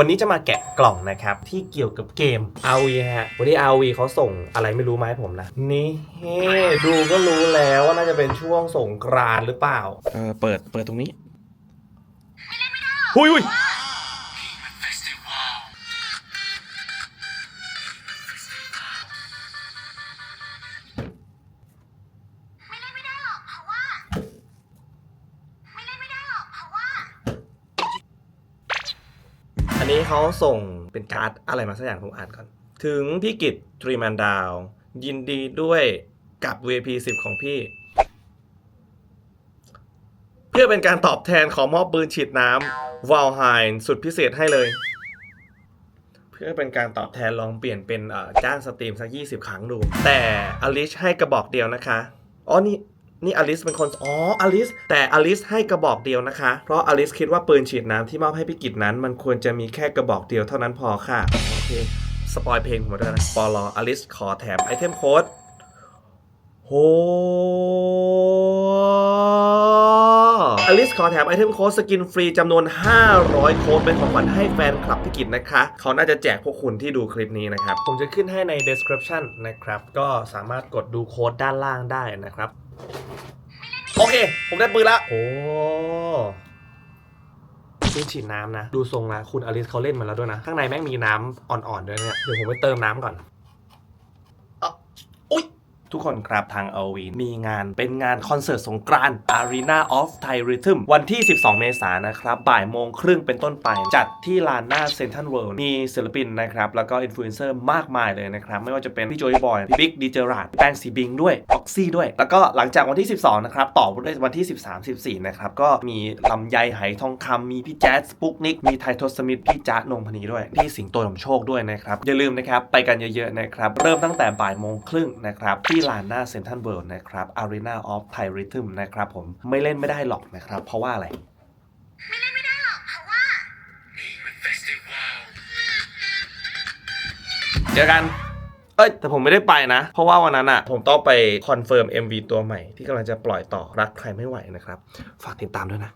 วันนี้จะมาแกะกล่องนะครับ ที่เกี่ยวกับเกม RV ฮะ วันนี้ RV เขาส่งอะไรไม่รู้มาให้ผมนะ นี่เฮ้ดูก็รู้แล้วว่าน่าจะเป็นช่วงสงกรานต์หรือเปล่า เออเปิดเปิดตรงนี้ หุยหุย นนี้เขาส่งเป็นการ์ดอะไรมาสักอย่างผมอ่านก่อน ถึงพี่กิตตรีแมนดาว ยินดีด้วยกับ VP 10 ของพี่ เพื่อเป็นการตอบแทนขอมอบปืนฉีดน้ำวาลไฮน์สุดพิเศษให้เลย เพื่อเป็นการตอบแทนลองเปลี่ยนเป็นจ้างสตรีมสัก 20 ครั้งดู แต่อลิชให้กระบอกเดียวนะคะ อ๋อนี่ นี่อลิสเป็นคน อ๋อ อลิส แต่อลิสให้กระบอกเดียวนะคะ เพราะอลิสคิดว่าปืนฉีดน้ำที่มอบให้พี่กิจนั้น มันควรจะมีแค่กระบอกเดียวเท่านั้นพอค่ะ โอเค สปอยเพลงผมด้วยนะปอลออลิสขอแถมไอเทมโค้ดโหอลิสขอแถมไอเทมโค้ดสกินฟรีจำนวน 500 โค้ดเป็นของขวัญให้แฟนคลับพี่กิจนะคะ เขาน่าจะแจกพวกคุณที่ดูคลิปนี้นะครับ ผมจะขึ้นให้ใน description นะครับ ก็สามารถกดดูโค้ดด้านล่างได้นะครับ เค ผมได้ปืนละโอ้ซื้อฉีดน้ำนะ ดูทรงละคุณอลิสเขาเล่นมาแล้วด้วยนะ ข้างในแม่งมีน้ำอ่อนๆด้วยเนี่ย เดี๋ยวผมไปเติมน้ำก่อน ทุกคนครับทาง a อ v มีงานเป็นงานคอนเสิร์ตสงกรานต์ Arena of Thai Rhythm วันที่ 12 เมษายนนะครับ บ่ายโมงครึ่งเป็นต้นไป จัดที่ลานหน้าเซนทรัลเวิลด์มีศิลปินนะครับ แล้วก็อินฟลูเอนเซอร์มากมายเลยนะครับ ไม่ว่าจะเป็นพี่โจยบอย พี่บิ๊กดีเจอราดแป้งสีบิงด้วย ออกซี่ด้วย แล้วก็หลังจากวันที่ 12 นะครับ ต่อด้วยวันที่ 13 14 นะครับ ก็มีลำไยไหทองคำมีพี่แจ๊สสปุกนิก มีไททศสมิธพี่จ๊ะนงพนีด้วยพี่สิงโตนำโชคด้วยนะครับอย่าลืมนะครับไปกันเยอะๆนะครับเริ่มตั้งแต่บ่ายโมงครึ่งนะครับที่ลานหน้าเซ n นทรัลเวิลด์นะครับ Arena of Thai Rhythm นะครับผมไม่เล่นไม่ได้หรอกนะครับ เพราะว่าอะไรเจอกัน เอ้ย แต่ผมไม่ได้ไปนะ เพราะว่าวันนั้นอะผมต้องไปคอนเฟิร์ม MV ตัวใหม่ ที่กำลังจะปล่อยต่อรักใครไม่ไหวนะครับ ฝากติดตามด้วยนะ